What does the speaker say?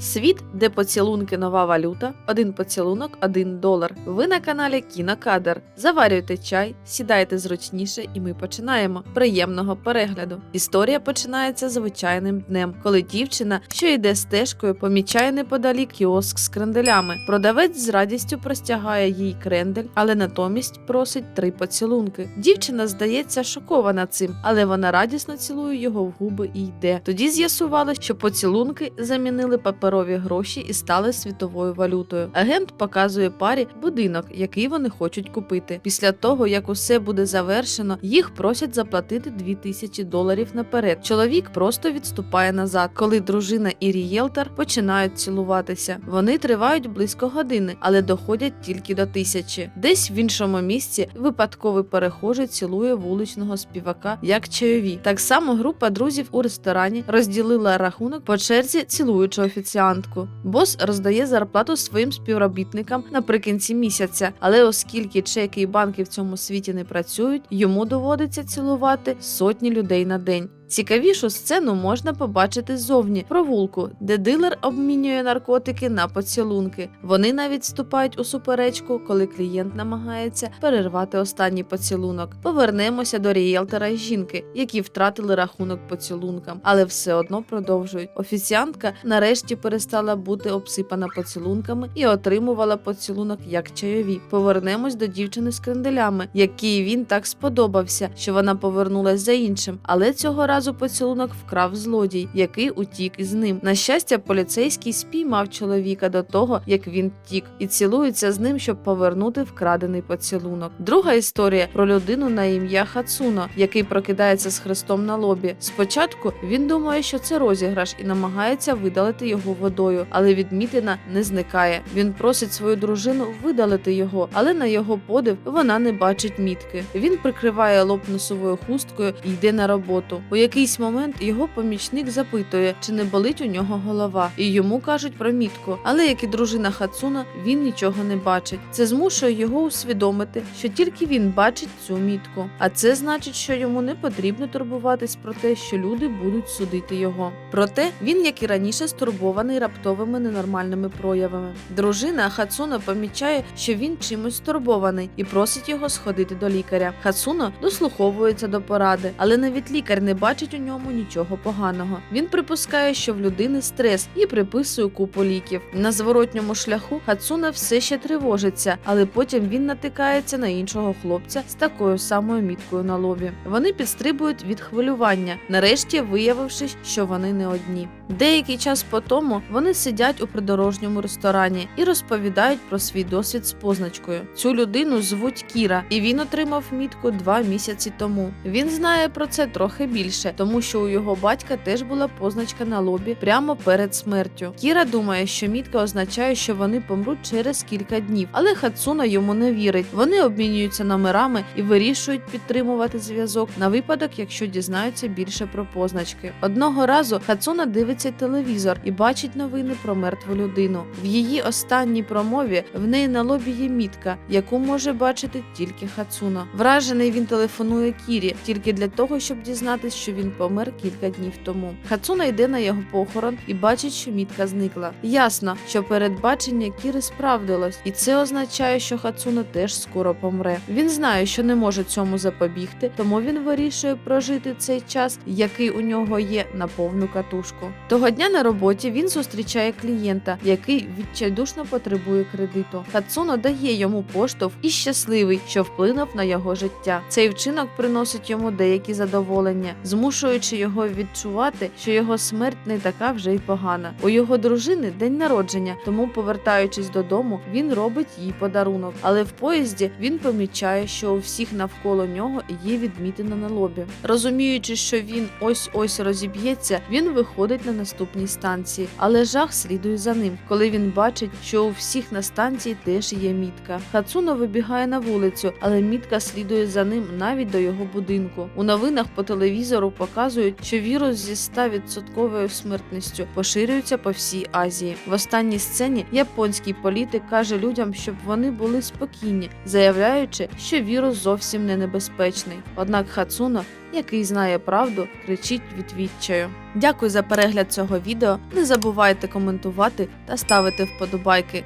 Світ, де поцілунки нова валюта, один поцілунок, один долар. Ви на каналі Кінокадр. Заварюйте чай, сідайте зручніше, і ми починаємо. Приємного перегляду. Історія починається звичайним днем, коли дівчина, що йде стежкою, помічає неподалік кіоск з кренделями. Продавець з радістю простягає їй крендель, але натомість просить три поцілунки. Дівчина здається шокована цим, але вона радісно цілує його в губи і йде. Тоді з'ясували, що поцілунки замінили паперові гроші і стали світовою валютою. Агент показує парі будинок, який вони хочуть купити. Після того, як усе буде завершено, їх просять заплатити 2000 доларів наперед. Чоловік просто відступає назад, коли дружина і рієлтор починають цілуватися. Вони тривають близько години, але доходять тільки до тисячі. Десь в іншому місці випадковий перехожий цілує вуличного співака як чайові. Так само група друзів у ресторані розділила рахунок по черзі, цілуючи офіціантку. Бос роздає зарплату своїм співробітникам наприкінці місяця, але оскільки чеки і банки в цьому світі не працюють, йому доводиться цілувати сотні людей на день. Цікавішу сцену можна побачити ззовні провулку, де дилер обмінює наркотики на поцілунки. Вони навіть вступають у суперечку, коли клієнт намагається перервати останній поцілунок. Повернемося до рієлтора і жінки, які втратили рахунок поцілункам, але все одно продовжують. Офіціантка нарешті перестала бути обсипана поцілунками і отримувала поцілунок як чайові. Повернемось до дівчини з кренделями, якій він так сподобався, що вона повернулась за іншим, але цього разу разу поцілунок вкрав злодій, який утік із ним. На щастя, поліцейський спіймав чоловіка до того, як він втік, і цілується з ним, щоб повернути вкрадений поцілунок. Друга історія про людину на ім'я Хацуно, який прокидається з хрестом на лобі. Спочатку він думає, що це розіграш, і намагається видалити його водою, але відмітина не зникає. Він просить свою дружину видалити його, але на його подив вона не бачить мітки. Він прикриває лоб носовою хусткою і йде на роботу. У якийсь момент його помічник запитує, чи не болить у нього голова, і йому кажуть про мітку. Але як і дружина Хацуна, він нічого не бачить. Це змушує його усвідомити, що тільки він бачить цю мітку. А це значить, що йому не потрібно турбуватись про те, що люди будуть судити його. Проте він, як і раніше, стурбований раптовими ненормальними проявами. Дружина Хацуна помічає, що він чимось стурбований і просить його сходити до лікаря. Хацуно дослуховується до поради, але навіть лікар не бачить бачить у ньому нічого поганого. Він припускає, що в людини стрес і приписує купу ліків. На зворотньому шляху Хацуна все ще тривожиться, але потім він натикається на іншого хлопця з такою самою міткою на лобі. Вони підстрибують від хвилювання, нарешті виявивши, що вони не одні. Деякий час по тому вони сидять у придорожньому ресторані і розповідають про свій досвід з позначкою. Цю людину звуть Кіра, і він отримав мітку два місяці тому. Він знає про це трохи більше, тому що у його батька теж була позначка на лобі прямо перед смертю. Кіра думає, що мітка означає, що вони помруть через кілька днів, але Хацуна йому не вірить. Вони обмінюються номерами і вирішують підтримувати зв'язок на випадок, якщо дізнаються більше про позначки. Одного разу Хацуна дивиться телевізор і бачить новини про мертву людину. В її останній промові в неї на лобі є мітка, яку може бачити тільки Хацуна. Вражений він телефонує Кірі тільки для того, щоб дізнатись, що він помер кілька днів тому. Хацуна йде на його похорон і бачить, що мітка зникла. Ясно, що передбачення Кіри справдилось, і це означає, що Хацуна теж скоро помре. Він знає, що не може цьому запобігти, тому він вирішує прожити цей час, який у нього є на повну катушку. Того дня на роботі він зустрічає клієнта, який відчайдушно потребує кредиту. Хацуно дає йому поштовх і щасливий, що вплинув на його життя. Цей вчинок приносить йому деякі задоволення, змушуючи його відчувати, що його смерть не така вже й погана. У його дружини день народження, тому, повертаючись додому, він робить їй подарунок. Але в поїзді він помічає, що у всіх навколо нього є відмітина на лобі. Розуміючи, що він ось ось розіб'ється, він виходить на наступній станції, але жах слідує за ним, коли він бачить, що у всіх на станції теж є мітка. Хацуно вибігає на вулицю, але мітка слідує за ним навіть до його будинку. У новинах по телевізору кадру показують, що вірус зі 100% смертністю поширюється по всій Азії. В останній сцені японський політик каже людям, щоб вони були спокійні, заявляючи, що вірус зовсім не небезпечний. Однак Хацуно, який знає правду, кричить від відчаю. Дякую за перегляд цього відео. Не забувайте коментувати та ставити вподобайки.